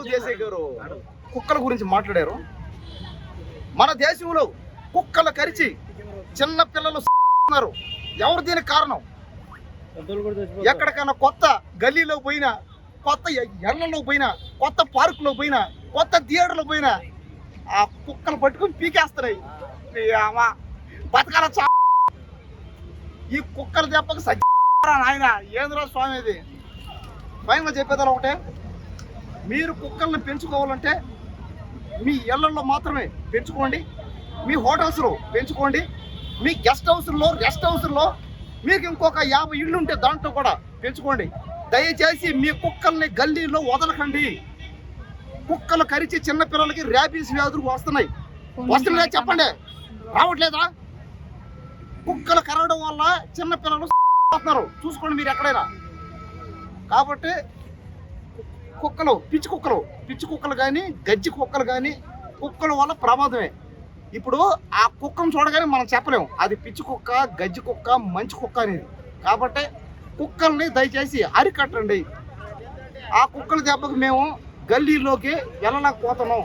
రాజు దేశాయ్ గారు కుక్కల గురించి మాట్లాడారు. మన దేశంలో కుక్కలు కరిచి చిన్న పిల్లలు ఉన్నారు. ఎవరు దీనికి కారణం? ఎక్కడికైనా కొత్త గల్లీలో పోయినా కొత్త ఎళ్ళలో పోయినా కొత్త పార్కులో పోయినా కొత్త థియేటర్లో పోయినా ఆ కుక్కలు పట్టుకుని పీకేస్తున్నాయి. బతకాల చా ఈ కుక్కలు దెబ్బకు సజ్జ నాయన ఏంద్రా స్వామి ఇది? స్వయంగా చెప్పేదారు ఒకటే. మీరు కుక్కల్ని పెంచుకోవాలంటే మీ ఇళ్ళలో మాత్రమే పెంచుకోండి మీ హోటల్స్లో పెంచుకోండి మీ గెస్ట్ హౌస్లో రెస్ట్ హౌస్లో మీకు ఇంకొక యాభై ఇళ్ళు ఉంటే దాంట్లో కూడా పెంచుకోండి. దయచేసి మీ కుక్కల్ని గల్లీలో వదలకండి. కుక్కలు కరిచి చిన్న పిల్లలకి ర్యాబీస్ వ్యాధులు వస్తున్నాయి. వస్తున్నాయి చెప్పండి. రావట్లేదా? కుక్కలు కరవడం వల్ల చిన్న పిల్లలు వస్తున్నారు. చూసుకోండి మీరు ఎక్కడైనా. కాబట్టి కుక్కలు పిచ్చి కుక్కలు పిచ్చి కుక్కలు కానీ గజ్జి కుక్కలు కానీ కుక్కల వల్ల ప్రమాదమే. ఇప్పుడు ఆ కుక్కను చూడగానే మనం చెప్పలేము. అది పిచ్చి కుక్క గజ్జి కుక్క మంచి కుక్క అనేది. కాబట్టి కుక్కల్ని దయచేసి అరికట్టండి. ఆ కుక్కల దెబ్బకు మేము గల్లీలోకి వెళ్ళలేకపోతున్నాం.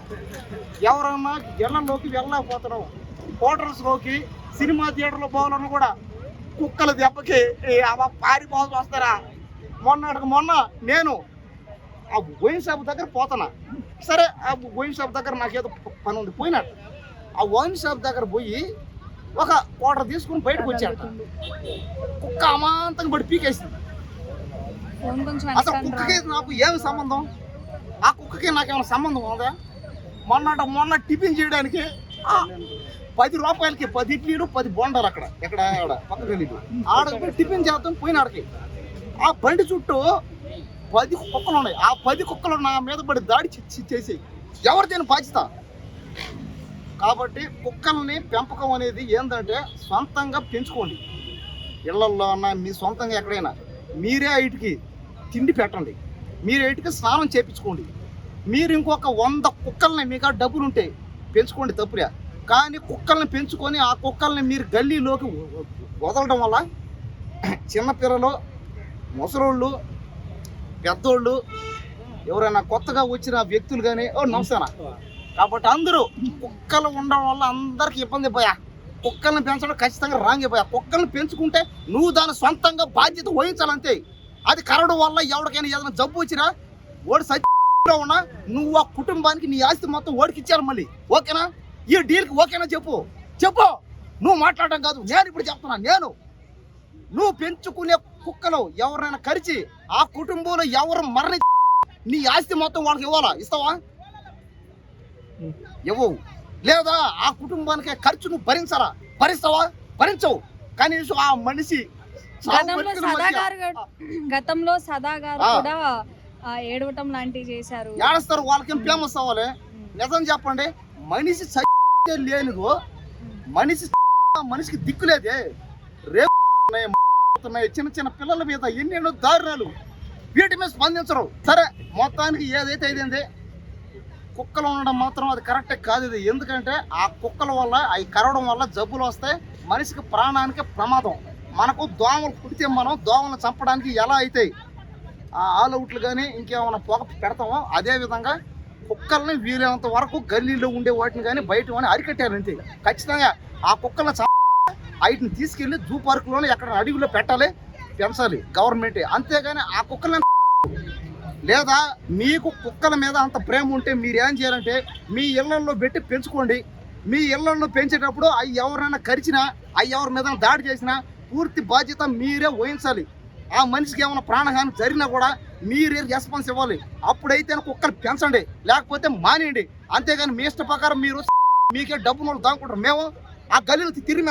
ఎవరన్నా ఇళ్ళలోకి వెళ్ళలేకపోతున్నాం. హోటల్స్లోకి సినిమా థియేటర్లో పోవాలన్నా కూడా కుక్కల దెబ్బకి ఏ అవ పారిపోవాల్సి వస్తారా మొన్నటికి మొన్న నేను ఆ వైన్ షాప్ దగ్గర పోతున్నా సరే ఆ వైన్ షాప్ దగ్గర నాకేదో పని ఉంది. పోయినట్టు ఆ వైన్ షాప్ దగ్గర పోయి ఒక కోటర్ తీసుకుని బయటకు వచ్చాట కుక్క అమాంతంగా పడి పీకేసింది. అసలు కుక్కకి నాకు ఏమి సంబంధం? ఆ కుక్కకి నాకేమైనా సంబంధం ఉందా? మొన్న మొన్న టిఫిన్ చేయడానికి పది రూపాయలకి పది ఇడ్లీలు పది బోండాలు అక్కడ. ఎక్కడ? పక్క గలీలు ఆడ టిఫిన్ చేద్దాం పోయిన ఆడకి. ఆ బండి చుట్టూ పది కుక్కలు ఉన్నాయి ఆ పది కుక్కలు నా మీద పడి దాడి చేసి ఎవరు దీని బాధ్యత కాబట్టి కుక్కల్ని పెంపకం అనేది ఏంటంటే సొంతంగా పెంచుకోండి. ఇళ్ళల్లో అన్న మీ సొంతంగా ఎక్కడైనా మీరే వీటికి తిండి పెట్టండి. మీరే వీటికి స్నానం చేపించుకోండి. మీరు ఇంకొక వంద కుక్కల్ని మీకు డబ్బులు ఉంటే పెంచుకోండి తప్పులే. కానీ కుక్కల్ని పెంచుకొని ఆ కుక్కల్ని మీరు గల్లీలోకి వదలడం వల్ల చిన్నపిల్లలు ముసలోళ్ళు పెద్దోళ్ళు ఎవరైనా కొత్తగా వచ్చిన వ్యక్తులు కానీ ఓ నమస్తేనా కాబట్టి అందరూ కుక్కలు ఉండడం వల్ల అందరికి ఇబ్బంది పోయా. కుక్కల్ని పెంచడం ఖచ్చితంగా రాంగ్ పోయా. కుక్కల్ని పెంచుకుంటే నువ్వు దాని సొంతంగా బాధ్యత వహించాలంతే. అది కరవడం వల్ల ఎవరికైనా ఏదైనా జబ్బు వచ్చినా ఓడి సచ్చిలో ఉన్నా నువ్వు ఆ కుటుంబానికి నీ ఆస్తి మొత్తం ఓడికి ఇచ్చారు మళ్ళీ. ఓకేనా? ఈ డీల్కి ఓకేనా చెప్పు? చెప్పు. నువ్వు మాట్లాడడం కాదు. నేను ఇప్పుడు చెప్తున్నా. నేను నువ్వు పెంచుకునే కుక్కలు ఎవరైనా కరిచి ఆ కుటుంబంలో ఎవరు మరణి నీ ఆస్తి మొత్తం వాళ్ళకి ఇవ్వాలా? ఇస్తావా? ఇవ్వవు. లేదా ఆ కుటుంబానికి ఖర్చు నువ్వు భరించాలా? భరిస్తావా? భరించవు. కనీసం ఆ మనిషి గతంలో బతుకుల సదా మధ్య గారు కూడా- ఏడవటం లాంటివి చేశారు. ఏడుస్తారు వాళ్ళకేం ఫేమస్ అవ్వాలి నిజం చెప్పండి మనిషి లేనిదో మనిషి మనిషికి దిక్కులేదే రేపు జరుగుతున్నాయి చిన్న చిన్న పిల్లల మీద ఎన్నెన్నో దారుణాలు వీటి మీద స్పందించరు. సరే మొత్తానికి ఏదైతే అయింది కుక్కలు ఉండడం మాత్రం అది కరెక్టే కాదు ఇది. ఎందుకంటే ఆ కుక్కల వల్ల అవి కరవడం వల్ల జబ్బులు వస్తాయి. మనిషికి ప్రాణానికి ప్రమాదం. మనకు దోమలు పుడితే మనం దోమలను చంపడానికి ఎలా అయితే ఆ ఆలౌట్లు అవుట్లు కానీ ఇంకేమైనా పొగ పెడతామో అదే విధంగా కుక్కల్ని వీలైనంత వరకు గల్లీలో ఉండే వాటిని కానీ బయట కానీ అరికట్టారు ఖచ్చితంగా ఆ కుక్కల్ని వాటిని తీసుకెళ్ళి జూ పార్కులోనే ఎక్కడ అడవిలో పెట్టాలి పెంచాలి. గవర్నమెంట్. అంతేగాని ఆ కుక్కల్ని లేదా మీకు కుక్కల మీద అంత ప్రేమ ఉంటే మీరు ఏం చేయాలంటే మీ ఇళ్ళలో పెట్టి పెంచుకోండి. మీ ఇళ్ళలో పెంచేటప్పుడు అవి ఎవరైనా కరిచినా అవి ఎవరి మీద దాడి చేసినా పూర్తి బాధ్యత మీరే వహించాలి. ఆ మనిషికి ఏమైనా ప్రాణహాని జరిగినా కూడా మీరే రెస్పాన్స్ ఇవ్వాలి. అప్పుడైతే కుక్కలు పెంచండి లేకపోతే మానేయండి. అంతేగాని మీ ఇష్ట ప్రకారం మీరు మీకే డబ్బు నోళ్ళు దాక్కుంటారు. మేము ఆ గల్లీలు తిరిగి